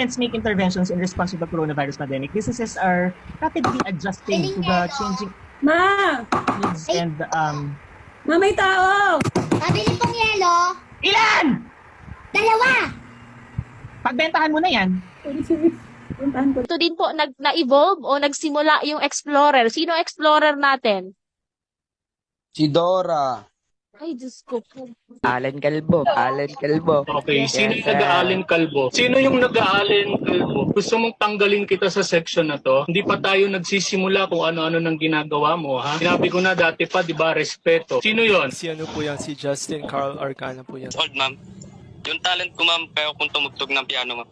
Make interventions in response to the coronavirus pandemic. Businesses are rapidly adjusting to the changing Ma! needs and um, Ma, may tao! Pabili pong yelo. ilan? Dalawa. Pagbentahan mo na yan. Puntahan ko. Ito din po, nag, na-evolve o nagsimula yung Explorer. Sino ang Explorer natin? Si Dora. Ay, Diyos ko po. Alan Calvo, Alan Calvo. Okay, sino yung Yes, sir. nag-aalin kalbo? Sino yung nag-aalin kalbo? Gusto mong tanggalin kita sa section na to? Hindi pa tayo nagsisimula kung ano-ano nang ginagawa mo, ha? Sinabi ko na dati pa, di ba, respeto. Sino yon? Si ano po yan, si Justin Carl Arcana po yan. old ma'am. Yung talent ko ma'am, kaya kung tumugtog ng piano ma'am.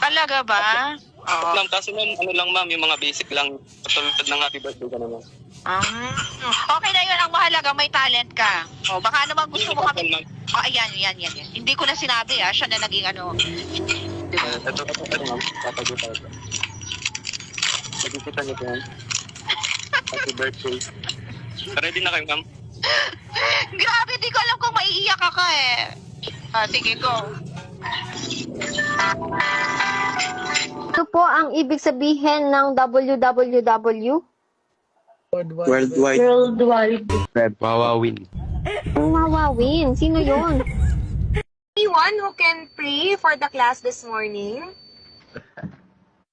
Talaga ba? Oo. Ma'am, kaso ma'am, ano lang ma'am, yung mga basic lang, katulad ng happy birthday ka naman. Ah, okay na yun. Ang mahalaga, may talent ka. O, baka naman gusto mo kami... ma'am. Oh, ayan, yan, yan, yan. Hindi ko na sinabi, ah. Siya na naging ano. Uh, ito, ito, ito ma'am, tayo. Nagkikita niyo po yan. Happy birthday. Ready na kayo ma'am? Grabe, di ko alam kung maiiyak ka ka eh. Ah, sige, go. Ito po ang ibig sabihin ng www. Worldwide. Worldwide. Wawawin. Ang wawawin. Sino yon? Anyone who can pray for the class this morning?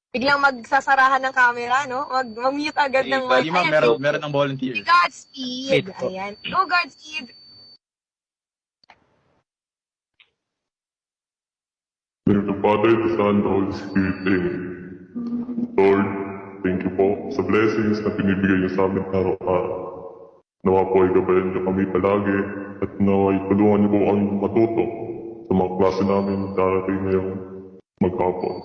Biglang magsasarahan ng camera, no? Mag mute agad ng. Di ma'am, meron, meron ng volunteer. Godspeed. Ayan. Go Godspeed. of the Father, the Son, the Holy Spirit. Amen. Lord, thank you po sa blessings na pinibigay niyo sa amin araw-araw. Nawa po ay gabayan niyo kami palagi at nawa ay tulungan niyo po kami matuto sa mga klase namin na darating ngayong maghapon.